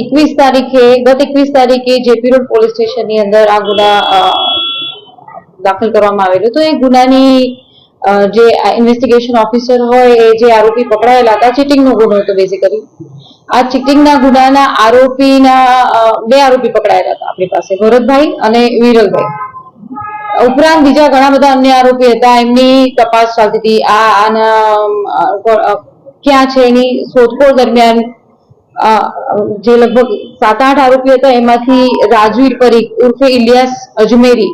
એકવીસ તારીખે, ગત એકવીસ તારીખે જેપી રોડ પોલીસ સ્ટેશનની અંદર આ ગુના દાખલ કરવામાં આવેલો. તો એ ગુનાની જે ઇન્વેસ્ટિગેશન ઓફિસર હોય, એ જે આરોપી પકડાયેલા હતા, ચીટિંગનો ગુનો હતો બેઝિકલી આ ચીટિંગના ગુનાના આરોપીના બે આરોપી પકડાયેલા હતા આપણી પાસે, ભરતભાઈ અને વિરલભાઈ. ઉપરાંત બીજા ઘણા બધા અન્ય આરોપી હતા, એમની તપાસ ચાલતી હતી. આના ક્યાં છે એની શોધખોળ દરમિયાન જે લગભગ સાત આઠ આરોપી હતા, એમાંથી રાજવીર પરીખ, ઉર્ફે ઇલિયાસ અજમેરી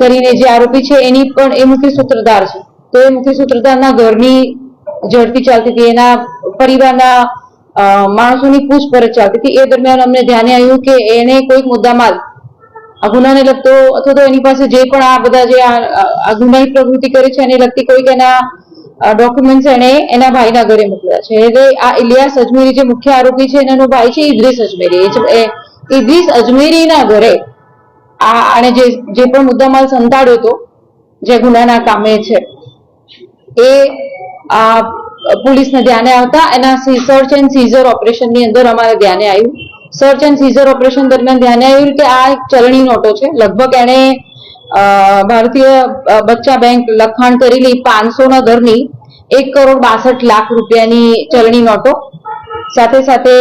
કરીને જે આરોપી છે, એની પણ એ મુખ્ય સૂત્રધાર છે. તો એ મુખ્ય સૂત્રધારના ઘરની ઝડપી ચાલતી હતી, એના પરિવારના માણસોની પૂછપરછ ચાલતી હતી. એ દરમિયાન અમને ધ્યાને આવ્યું કે એને કોઈક મુદ્દામાલ, આ ગુનાને લગતો, અથવા તો એની પાસે જે પણ આ બધા જે આ ગુનાની પ્રવૃત્તિ કરી છે, એને લગતી કોઈક એના ડોક્યુમેન્ટ્સ એને એના ભાઈના ઘરે મોકલ્યા છે. એટલે આ ઇલિયાસ અજમેરી જે મુખ્ય આરોપી છે એનો ભાઈ છે ઇદ્રીસ અજમેરી. ઇદ્રીસ અજમેરીના ઘરે આ આણે જે જે પણ મુદ્દામાલ સંતાડ્યો હતો, જે ગુનાના કામે છે, એ આ પોલીસને ધ્યાને આવતા એના સર્ચ એન્ડ સીઝર ઓપરેશનની અંદર અમારે ધ્યાને આવ્યું. સર્ચ એન્ડ સીઝર ઓપરેશન દરમિયાન ધ્યાને આવ્યું કે આ ચલણી નોટો છે. લગભગ એણે ભારતીય બચ્ચા બેંક લખાણ કરેલી પાંચસો ના દરની એક કરોડ બાસઠ લાખ રૂપિયાની ચલણી નોટો સાથે સાથે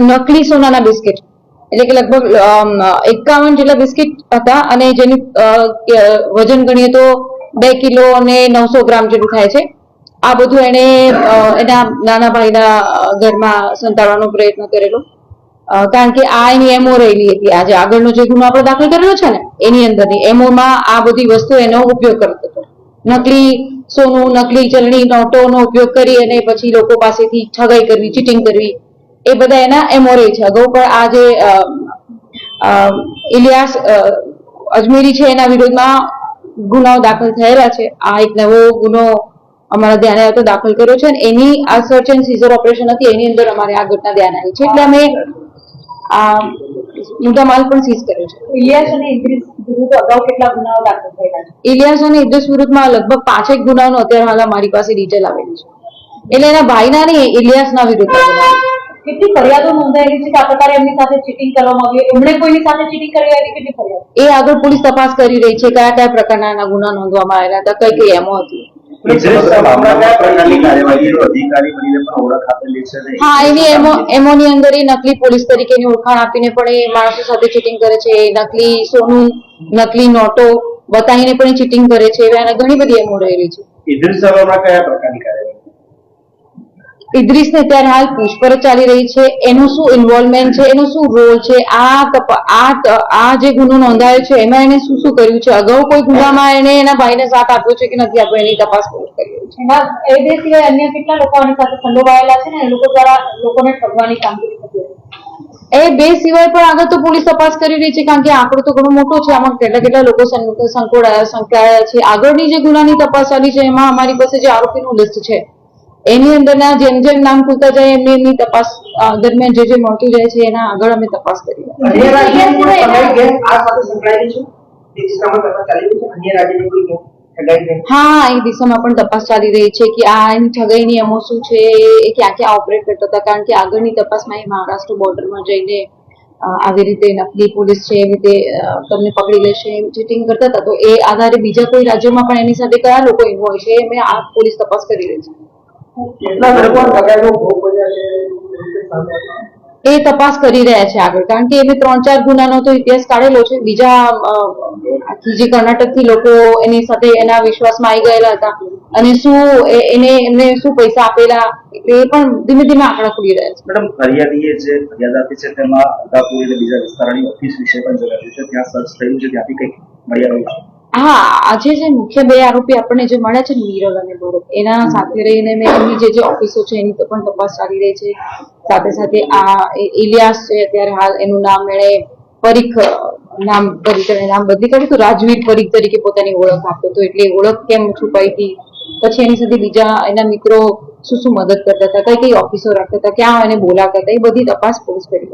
નકલી સોનાના બિસ્કિટ. એટલે કે લગભગ એકાવન જેટલા બિસ્કિટ હતા અને જેનું વજન ગણીએ તો બે કિલો અને નવસો ગ્રામ જેટલું થાય છે. આ બધું અ, એના નાના ભાઈના ઘરમાં સંતાડવાનો પ્રયત્ન કરેલો. કારણ કે આ એની એમઓ રહેલી હતી. આજે આગળનો જે ગુનો આપણે દાખલ કરેલો છે ને, એની અંદરની એમઓમાં આ બધી વસ્તુ એનો ઉપયોગ કરતો હતો. નકલી સોનું, નકલી ચલણી, નોટોનો ઉપયોગ કરી અને પછી લોકો પાસેથી ઠગાઈ કરવી, ચીટિંગ કરવી, એ બધા એના એમઓ રહી છે. અગાઉ પણ આ જે ઇલિયાસ અજમેરી છે એના વિરોધમાં ગુનાઓ દાખલ થયેલા છે. આ એક નવો ગુનો અમારા ધ્યાને આવતો દાખલ કર્યો છે એની આ સર્ચ એન્ડ સીઝર ઓપરેશન હતી. એની અંદર અમારે આ ઘટના ધ્યાન આવી છે. એટલે અમે આ મુદ્દામાલ પણ સીઝ કર્યો છે. ઇલિયાસ અને ઇદ્રિસ વિરુદ્ધ અગાઉ કેટલા ગુનાઓ દાખલ થયેલા છે? ઇલિયાસ અને ઇદ્રિસ વિરુદ્ધમાં લગભગ પાંચેક ગુનાનો અત્યારે હાલ મારી પાસે ડિટેલ આવેલી છે. એટલે એના ભાઈના નહીં ઇલિયાસના વિરુદ્ધ ગુના કેટલી ફરિયાદો નોંધાયેલી છે કે આ પ્રકારે એમની સાથે ચીટિંગ કરવામાં આવી એમણે કોઈની સાથે ચીટિંગ કરી આવી કેટલી ફરિયાદ? એ આગળ પોલીસ તપાસ કરી રહી છે કયા કયા પ્રકારના એના ગુના નોંધવામાં આવેલા હતા કઈ કઈ એમો હતી. અધિકારી બનીને પણ ઓળખ આપેલી છે ને? હા એની એમો એમોની અંદર એ નકલી પોલીસ તરીકેની ઓળખાણ આપીને પણ એ માણસો સાથે ચીટિંગ કરે છે નકલી સોનું નકલી નોટો બતાવીને પણ એ ચીટિંગ કરે છે એવા ઘણી બધી એમો રહેલી છે. ઇદ્રિસ સભામાં કયા પ્રકારની કાર્યવાહી? ઇદ્રીસને અત્યારે હાલ પૂછપરછ ચાલી રહી છે એનું શું ઇન્વોલ્વમેન્ટ છે એનો શું રોલ છે આ આ આ જે ગુનો નોંધાયો છે એમાં એને શું શું કર્યું છે અગાઉ કોઈ ગુનામાં એને એના ભાઈને સાથ આપ્યો છે કે નથી આપ્યો એની તપાસ પોલીસ કરી એના એ બે સિવાય અન્ય કેટલા લોકો આની સાથે સંડોવાયેલા છે ને એ લોકો દ્વારા લોકોને ઠગવાની કામગીરી થતી એ બે સિવાય પણ આગળ તો પોલીસ તપાસ કરી રહી છે કારણ કે આંકડો તો ઘણો મોટો છે આમાં કેટલા કેટલા લોકો સં- સંકોડાયા સંકળાયા છે. આગળની જે ગુનાની તપાસ ચાલી છે એમાં અમારી પાસે જે આરોપીનું લિસ્ટ છે એની અંદરના જેમ જેમ નામ ખુલતા જાય એમની એમની તપાસ દરમિયાન જે જે મળતું જાય છે એના આગળ અમે તપાસ કરી રહ્યા છીએ. ઠગાઈ ઠગાઈ હા અહીં દિશામાં પણ તપાસ ચાલી રહી છે કે આ એની ઠગાઈની એમો શું છે એ ક્યાં ક્યાં ઓપરેટ કરતા હતા કારણ કે આગળની તપાસમાં એ મહારાષ્ટ્ર બોર્ડરમાં જઈને આવી રીતે નકલી પોલીસ છે એવી રીતે તમને પકડી લેશે ચીટિંગ કરતા હતા. તો એ આધારે બીજા કોઈ રાજ્યોમાં પણ એની સાથે કયા લોકો ઇન્વોલ્વ છે એ મેં આ પોલીસ તપાસ કરી રહી છે. એ તપાસ કરી રહ્યા છે આગળ. કારણ કે એને ત્રણ ચાર ગુનાનો તો ઇતિહાસ કાઢેલો છે. બીજા જે કર્ણાટકથી લોકો એની સાથે એના વિશ્વાસમાં આવી ગયેલા હતા. અને શું એને, એમને શું પૈસા આપેલા એ પણ ધીમે ધીમે આંકડા ખુલી રહ્યા છે. મેડમ ફરિયાદીએ જે ફરિયાદ આપી છે તેમાં અગાપુરી અને બીજા વિસ્તારની ઓફિસ વિશે પણ જણાવ્યું છે. ત્યાં સર્ચ થયું છે. ત્યાંથી કંઈક મળી આવ્યું છે. હા, આજે જે મુખ્ય બે આરોપી આપણને જે મળ્યા છે નીરવ અને ગૌરવ એના સાથે રહીને મેં એમની જે જે ઓફિસો છે, એની પણ તપાસ ચાલી રહી છે. સાથે સાથે આ ઇલિયાસ છે, અત્યારે હાલ એનું નામ એણે પરીખ, નામ પરીખ નામ બદલી કરી તો રાજવીર પરીખ તરીકે પોતાની ઓળખ આપતો હતો. એટલે ઓળખ કેમ છુપાઈ હતી? પછી એની સાથે બીજા એના મિત્રો શું શું મદદ કરતા હતા, કઈ કઈ ઓફિસો રાખતા હતા, ક્યાં એને બોલાવતા હતા, એ બધી તપાસ પોલીસ કરી.